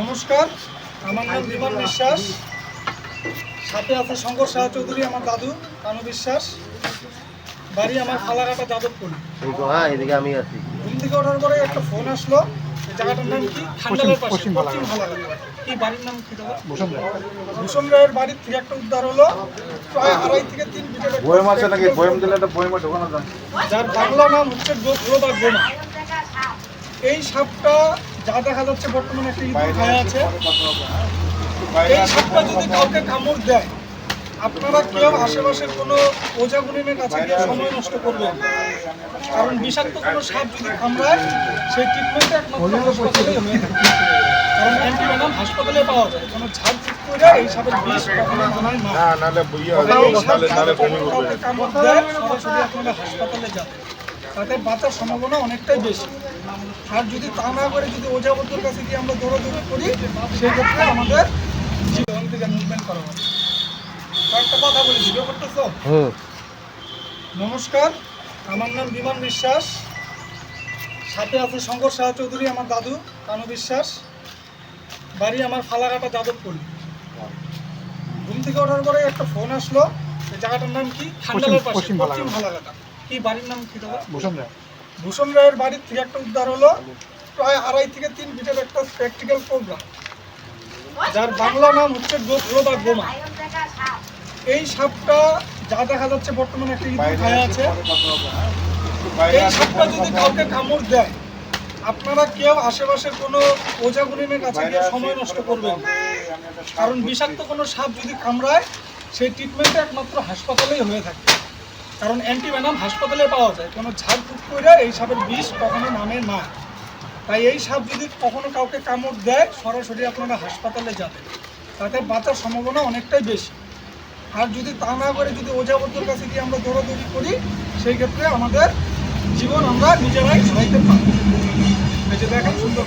নমস্কার আমার নাম বিমান বিশ্বাস। সাথে আছে শঙ্কর সাহা চৌধুরী আমার দাদু কানু বিশ্বাস। বাড়ি আমার ফালাকাটা যাদবপুর। হ্যাঁ এদিকে আমি আছি ঘুম থেকে ওঠার পরে একটা ফোন আসলো জায়গাটার নাম কি? খান্ডালের পাশে। পশ্চিম ফালাকাটা কি বাড়ির নাম কি দাদা? ভূষণ রায়ের বাড়ির থেকে একটা উদ্ধার হলো। প্রায় আড়াই থেকে তিন ফিটের একটা বয়ম আছে নাকি বয়ম দিলে একটা বয়মে ঢোকানো যায়? যার বাংলা নাম হচ্ছে গোমা এই সাপটা যা দেখা যাচ্ছে বর্তমানে একটা ইঁদুর খায়া আছে এই সাপটা যদি কাউকে কামড় দেয় আপনারা কেউ আশেপাশের কোনো ওঝা গুনিমের কাছে গিয়ে সময় নষ্ট করবেন কারণ বিষাক্ত কোনো সাপ যদি কামড়ায় সেই ট্রিটমেন্টটা একমাত্র হাসপাতালেই থাকে। কারণ অ্যান্টিভেনাম হাসপাতালে পাওয়া যায়। কোনো ঝাড় করে এই সাপের বিষ কখনো জানায় না। না নালে বুঝিয়ে হবে। এই সাপ নালে নালে যদি বমি কখনো করবে কাউকে কামড় দেয়, সরাসরি আপনারা হাসপাতালে যাবেন। তাতে বাঁচার সম্ভাবনা অনেকটাই বেশি। আর যদি তা না করে যদি ওঝা বন্ধুর কাছে গিয়ে আমরা দৌড়াদৌড়ি করি সেই ক্ষেত্রে আমাদের জীবন থেকে মুভমেন্ট করা হবে কয়েকটা কথা বলি ভিডিও করতেছো? নমস্কার আমার নাম বিমান বিশ্বাস। সাথে আছে শঙ্কর সাহা চৌধুরী আমার দাদু কানু বিশ্বাস। বাড়ি আমার ফালাকাটা যাদবপুর। ঘুম থেকে ওঠার পরে একটা ফোন আসলো জায়গাটার নাম কি? খান্ডালের পাশে পশ্চিম ফালাকাটা কি বাড়ির নাম কি দাদা? ভূষণ রায়ের বাড়ির থেকে একটা উদ্ধার হলো প্রায় আড়াই থেকে তিন ফিটের একটা প্র্যাকটিক্যাল প্রোগ্রাম যার বাংলা নাম হচ্ছে গোপ্র বা গোমা। এই সাপটা যা দেখা যাচ্ছে বর্তমানে একটা ইঁদুর খায়া আছে। এই সাপটা যদি কাউকে কামড় দেয় আপনারা কেউ আশেপাশের কোনো ওঝা গুনিমের কাছে গিয়ে সময় নষ্ট করবেন কারণ বিষাক্ত কোনো সাপ যদি কামড়ায় সেই ট্রিটমেন্টটা একমাত্র হাসপাতালেই হয়ে থাকে। কারণ অ্যান্টিভেনাম হাসপাতালে পাওয়া যায়। কোনো ঝাড় ফুট করে এই সাপের বিষ কখনো নামে না। তাই এই সাপ যদি কখনো কাউকে কামড় দেয়, সরাসরি আপনারা হাসপাতালে যাবেন। তাতে বাঁচার সম্ভাবনা অনেকটাই বেশি। আর যদি তা না করে যদি ওঝাবদ্ধর কাছে গিয়ে আমরা দৌড়াদৌড়ি করি, সেই ক্ষেত্রে আমাদের জীবন আমরা নিজেরাই ছড়াইতে পারি এই যে দেখেন সুন্দর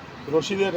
রশিদের